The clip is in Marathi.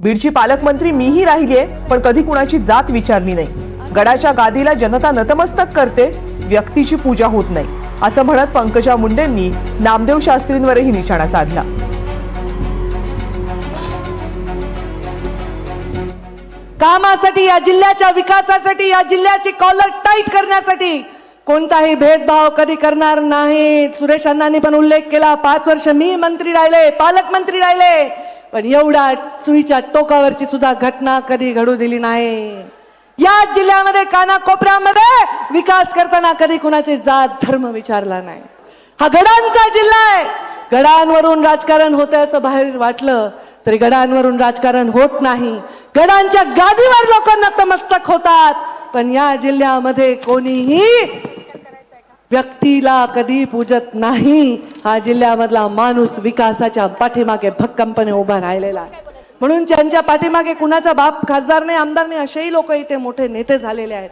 बीडची पालकमंत्री मीही राहिलीये पण कधी कुणाची जात विचारली नाही. गडाच्या गादीला जनता नतमस्तक करते व्यक्तीची पूजा होत नाही असं म्हणत पंकजा मुंडेंनी नामदेव शास्त्रींवरही निशाणा साधला. कामासाठी या जिल्ह्याच्या विकासासाठी या जिल्ह्याची कॉलर टाईट करण्यासाठी कोणताही भेदभाव कधी करणार नाही. सुरेश अण्णांनी पण उल्लेख केला पाच वर्ष मी मंत्री राहिले पालकमंत्री राहिले पण एवढा सुईच्या टोकावरची सुद्धा घटना कधी घडू दिली नाही. या जिल्ह्यामध्ये कानाकोपऱ्यामध्ये विकास करताना कधी कुणाचे जात धर्म विचारला नाही. हा गडांचा जिल्हा आहे. गडांवरून राजकारण होत असं बाहेर वाटलं तरी गडांवरून राजकारण होत नाही. गडांच्या गादीवर लोक नतमस्तक होतात. पण या जिल्ह्यामध्ये कोणीही व्यक्तीला कधी पूजत नाही हा जिल्ह्यामधला माणूस विकासाच्या पाठीमागे भक्कमपणे उभा राहिलेला आहे. म्हणून ज्यांच्या पाठीमागे कुणाचा बाप खासदार नाही आमदार नाही असेही लोक इथे मोठे नेते झालेले आहेत.